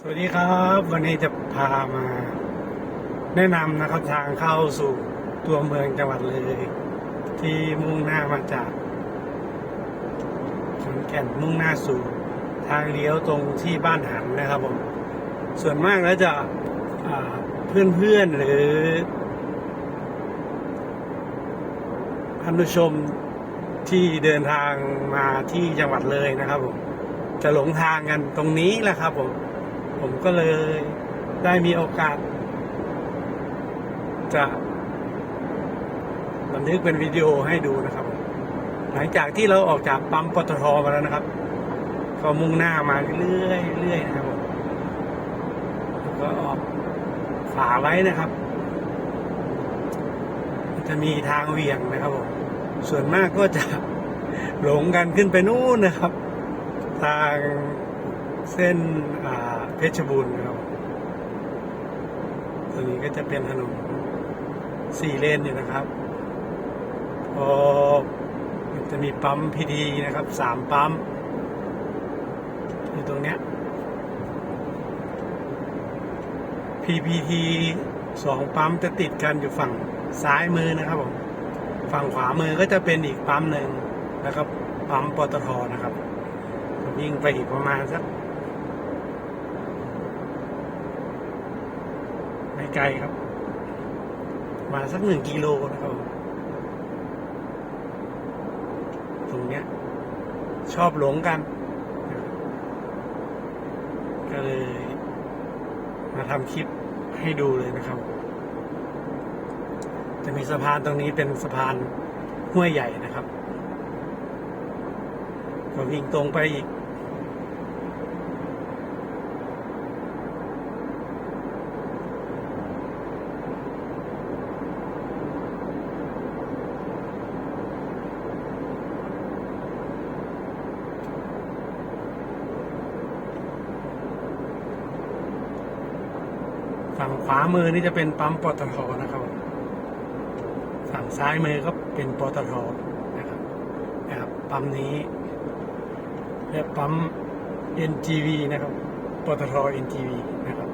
สวัสดีครับ วันนี้จะพามา แนะนำนะครับทางเข้าสู่ตัวเมืองจังหวัดเลย ที่มุ่งหน้ามาจากขอนแก่นมุ่งหน้าสู่ทางเลี้ยวตรงที่บ้านหันนะครับผมส่วนมากแล้วจะเพื่อนๆหรือท่านผู้ชมที่เดินทางมาที่จังหวัดเลยนะครับผมจะหลงทางกันตรงนี้แหละครับผม ผมก็เลยได้มีโอกาส จะบันทึกเป็นวิดีโอให้ดูนะครับ หลังจากที่เราออกจากปั๊มปตทมาแล้วนะครับ ก็มุ่งหน้ามาเรื่อยๆเรื่อยนะครับผมก็ออกฝาไว้นะครับจะมีทางเวียงนะครับผมส่วนมากก็จะหลงกันขึ้นไปนู่นนะครับ ทางเส้นอ่า เพชรบูรณ์ครับตรงนี้ก็จะเป็นถนนสี่เลนอยู่นะครับพอจะมีปั๊มพีดีนะครับสามปั๊มอยู่ตรงเนี้ย PPT สองปั๊มจะติดกันอยู่ฝั่งซ้ายมือนะครับผมฝั่งขวามือก็จะเป็นอีกปั๊มหนึ่งแล้วก็ปั๊มปตทนะครับวิ่งไปอีกประมาณสัก ไกลครับ มาสักหนึ่งกิโลนะครับ ตรงเนี้ย ชอบหลงกัน ก็เลย มาทำคลิปให้ดูเลยนะครับ จะมีสะพานตรงนี้เป็นสะพานห้วยใหญ่นะครับ ก็วิ่งตรงไปอีก ฝั่งขวามือนี่จะเป็นปั๊มปตทนะครับ ฝั่งซ้ายมือก็เป็นปตทนะครับนะครับปั๊มนี้และปั๊ม NGV นะครับปตท NGV นะครับ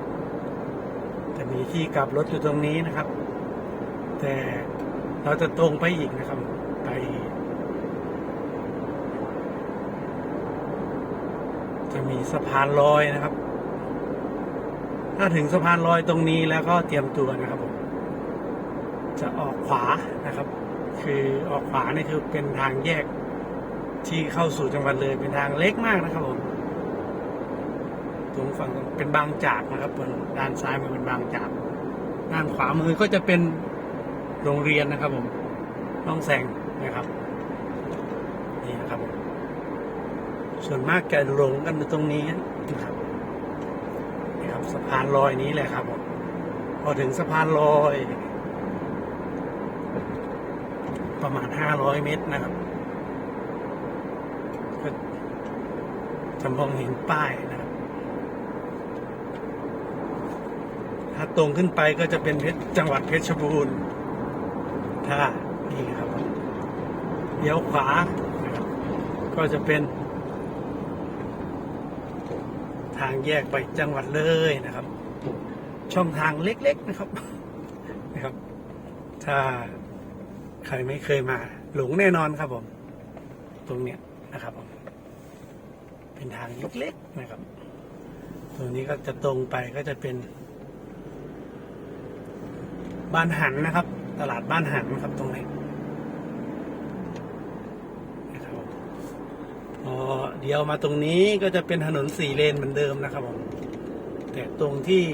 จะมีที่กลับรถอยู่ตรงนี้นะครับ แต่เราจะตรงไปอีกนะครับ ไปจะมีสะพานลอยนะครับ ถ้าถึงสะพานลอยตรงนี้แล้วก็เตรียมตัวนะครับผมจะออกขวานะครับ คือออกขวานี่คือเป็นทางแยกที่เข้าสู่จังหวัดเลยเป็นทางเล็กมากนะครับผมตรงฝั่งเป็นบางจากนะครับบนด้านซ้ายมันเป็นบางจาก ด้านขวามือก็จะเป็นโรงเรียนนะครับผมน้องแสงนะครับนี่นะครับผมส่วนมากจะหลงกันตรงนี้นะครับ สะพานลอยนี้แหละครับผมพอถึงสะพานลอย ประมาณห้าร้อยเมตรนะครับก็จะมองเห็นป้ายนะครับ ถ้าตรงขึ้นไปก็จะเป็นเพชรจังหวัดเพชรบูรณ์ถ้านี่ครับเลี้ยวขวาก็จะเป็น ทางแยกไปจังหวัดเลยนะครับ ช่องทางเล็กๆนะครับนะครับ ถ้าใครไม่เคยมา หลงแน่นอนครับผม ตรงเนี้ยนะครับผมเป็นทางเล็กๆนะครับ ตรงนี้ก็จะตรงไปก็จะเป็น บ้านหันนะครับ ตลาดบ้านหันครับตรงนี้นะครับผม พอเดี๋ยวมาตรงนี้ก็จะเป็นถนนสี่เลนเหมือนเดิมนะครับผมแต่ตรงที่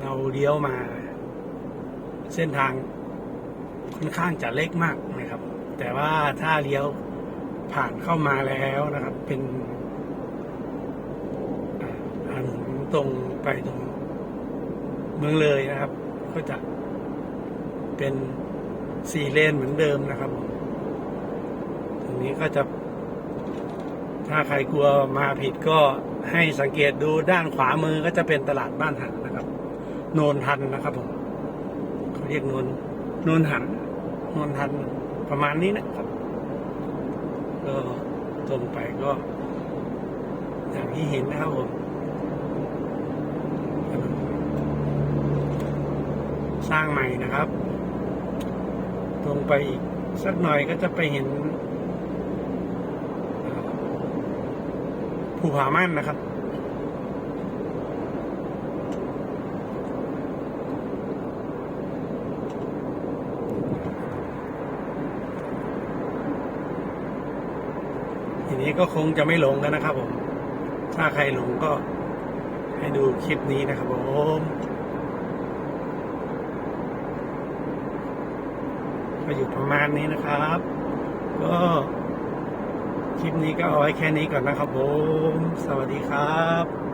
เราเลี้ยวมา เส้นทางค่อนข้างจะเล็กมากนะครับ แต่ว่าถ้าเลี้ยวผ่านเข้ามาแล้วนะครับ เป็นถนนตรงไปตรงเมืองเลยนะครับ ก็จะเป็นสี่เลนเหมือนเดิมนะครับผม นี้ก็จะ ถ้าใครกลัวมาผิดก็ให้สังเกตดูด้านขวามือก็จะเป็นตลาดบ้านหันนะครับ โนนทันนะครับผมเขาเรียกโนนโนนหันโนนทันประมาณนี้นะครับก็ตรงไปก็ อย่างที่เห็นนะครับผมสร้างใหม่นะครับ ตรงไปอีกสักหน่อยก็จะไปเห็นเอ่อ ภูผาม่านนะครับ ทีนี้ก็คงจะไม่หลงกันนะครับผม ถ้าใครหลงก็ให้ดูคลิปนี้นะครับผมก็อยู่ประมาณนี้นะครับ ก็ คลิปนี้ก็เอาไว้แค่นี้ก่อนนะครับผม สวัสดีครับ